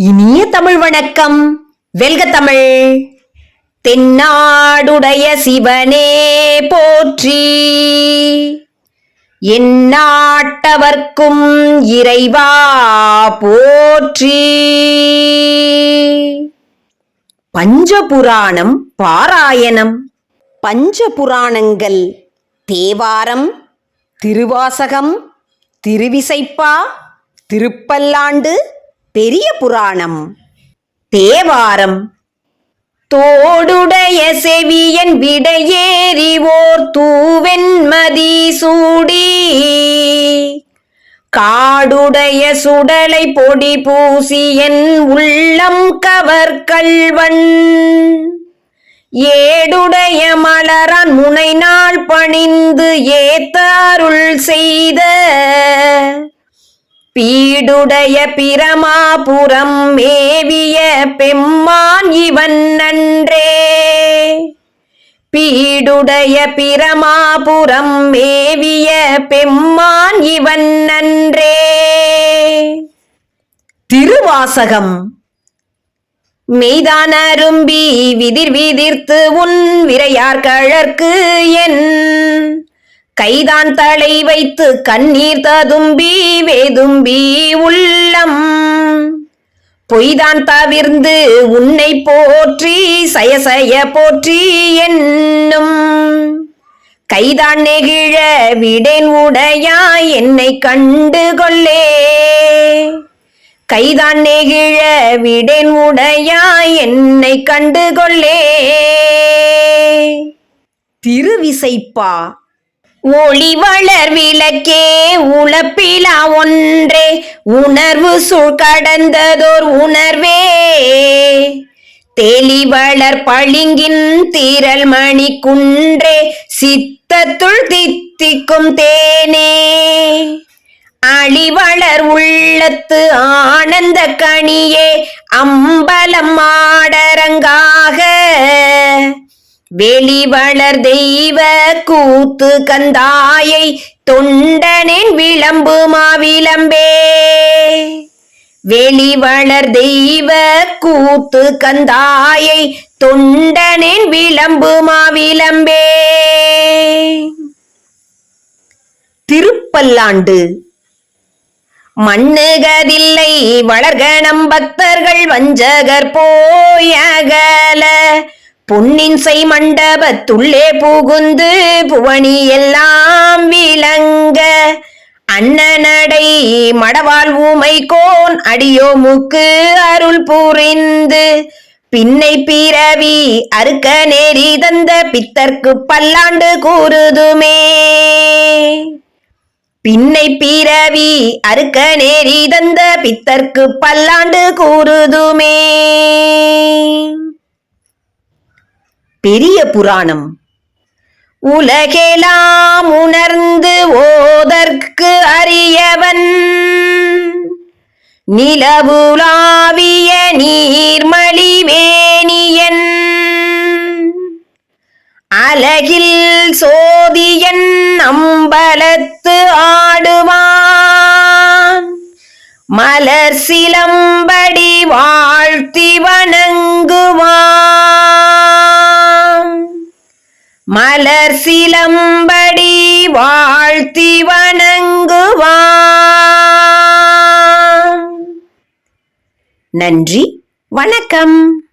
இனிய தமிழ் வணக்கம். வெல்க தமிழ். தென்னாடுடைய சிவனே போற்றி. எந்நாட்டவர்க்கும் இறைவா போற்றி. பஞ்சபுராணம் பாராயணம். பஞ்சபுராணங்கள் தேவாரம் திருவாசகம் திருவிசைப்பா திருப்பல்லாண்டு பெரிய புராணம். தேவாரம். தோடுடைய செவியன் விடையேறி ஓர் தூவெண்மதி சூடி. காடுடைய சுடலை பொடி பூசியன் உள்ளம் கவர்கல்வன் ஏடுடைய மலரான் முனை நாள் பணிந்து ஏத்தாருள் செய்த. பீடுடைய பிரமாபுரம் மேவிய பெம்மான் இவன் நன்றே பீடுடைய பிரமாபுரம் மேவிய பெம்மான் இவன் நன்றே திருவாசகம். மெய்தான் அரும்பி விதிர் விதிர்த்து உன் விரையார் கழற்கு என். கைதான் தலை வைத்து கண்ணீர் ததும்பி வேதும்பி உள்ளம். பொய்தான் தவிர்ந்து உன்னை போற்றி சயசய போற்றி என்னும். கைதான் நெகிழ விடேன் உடையாய் என்னை கண்டு கொள்ளே. கைதான் நெகிழ விடேன் உடையாய் என்னை கண்டு கொள்ளே. திருவிசைப்பா ஒளி வளர் விளக்கே உழப்பிலா ஒன்றே. உணர்வு சூழ் கடந்ததோர் உணர்வே. தெளிவளர் பளிங்கின் தீரல் மணி குன்றே சித்தத்துள் தித்திக்கும் தேனே. அழிவளர் உள்ளத்து ஆனந்த கனியே அம்பலம் வெளிவளர் தெய்வ கூத்து கந்தாயை தொண்டனின் விளம்பு மாவிளம்பே. வெளிவளர் தெய்வ கூத்து கந்தாயை தொண்டனின் விளம்பு மாவிளம்பே. திருப்பல்லாண்டு. மண்ணுகதில்லை வளர்கணம் பக்தர்கள் வஞ்சகர் போயகல பொன்னின் செய் மண்டபத்துள்ளே புகுந்து புவனி எல்லாம் விளங்க. அண்ணனடை மடவாள் ஊமை கோன் அடியோமுக்கு அருள் புரிந்து. பின்னை பிறவி அறுக்க நேரி தந்த பித்தர்க்கு பல்லாண்டு கூறுதுமே. பின்னை பிறவி அறுக்க நேரி தந்த பித்தர்க்கு பல்லாண்டு கூறுதுமே. பெரிய புராணம். உலகெலாம் உணர்ந்து ஓதற்கு அறியவன். நிலவுலாவிய நீர்மலி வேணியன். அலகில் சோதியன் அம்பலத்து ஆடுவான். மலர் சிலம்படி வாழ்த்தி வணங்குவான். மலர் சிலம்படி வாழ்த்தி வணங்குவான். நன்றி வணக்கம்.